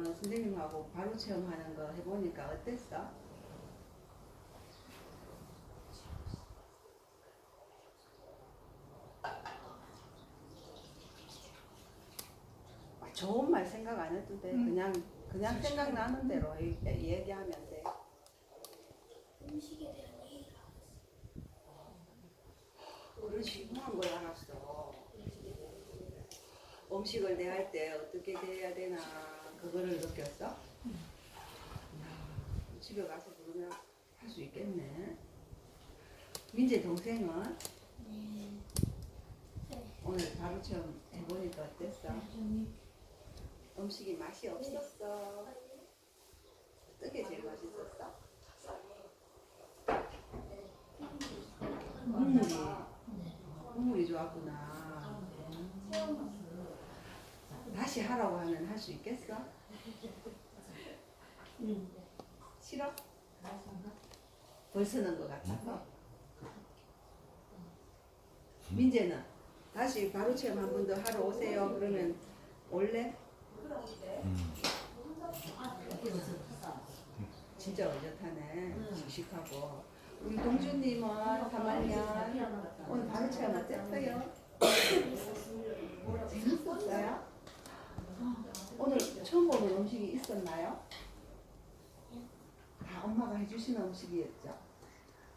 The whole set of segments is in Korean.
어, 선생님하고 바로 체험하는 거 해보니까 어땠어? 좋은 말 생각 안 해도 돼. 그냥 그냥 생각나는 대로 이- 얘기하면 돼. 음식에 대한 얘기가 그런 중요한 걸 알았어. 음식을 대할 때 어떻게 대해야 되나 그거를 느꼈어? 집에 가서 그러면 할 수 있겠네. 민재 동생은 네. 오늘 바로 체험 해보니까 어땠어? 음식이 맛이 없었어. 어떻게 제일 맛있었어? 국물이 국물이 좋았구나. 다시 하라고 하면 할 수 있겠어? 싫어? 벌써는 것 같아서. 민재는 다시 바로 체험 한 번 더 하러 오세요. 그러면 올래? 진짜 어젓하네. 씩씩하고. 우리 동주님은 3학년 오늘 바로 체험 어땠어요? 재밌었어요? 오늘 처음 보는 음식이 있었나요? 다 엄마가 해주시는 음식이었죠?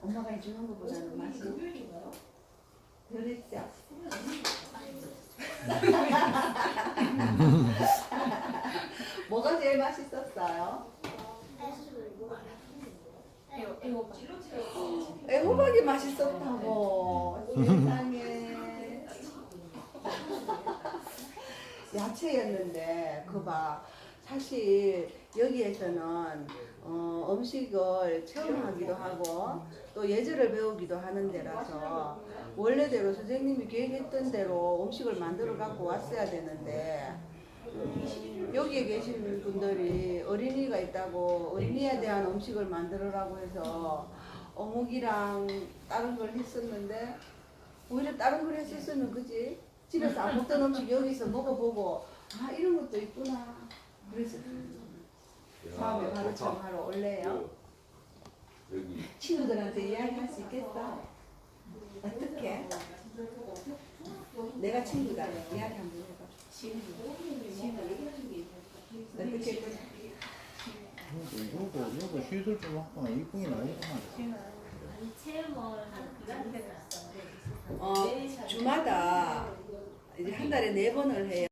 엄마가 해주는 것보다는 맛이 덜했죠? 뭐가 제일 맛있었어요? 애호박이 맛있었다고 세상에 야채였는데 그봐 사실 여기에서는 어, 음식을 체험하기도 하고 또 예절을 배우기도 하는 데라서 원래대로 선생님이 계획했던 대로 음식을 만들어 갖고 왔어야 되는데 음, 여기에 계신 분들이 어린이가 있다고 어린이에 대한 음식을 만들으라고 해서 어묵이랑 다른 걸 했었는데 오히려 다른 걸 했었으면 그지? 집에서 안 먹던 음식 여기서 먹어보고 아 이런 것도 있구나 그래서 다음에 바로 참 하러 올래요? 여기 친구들한테 이야기할 수 있겠어? 어떻게? 내가 친구다 이야기 한번 해봐 어떻게 이거도 이거 시술 좀 하거나 이쁘게 나오구만. 어, 주마다 이제 한 달에 네 번을 해요.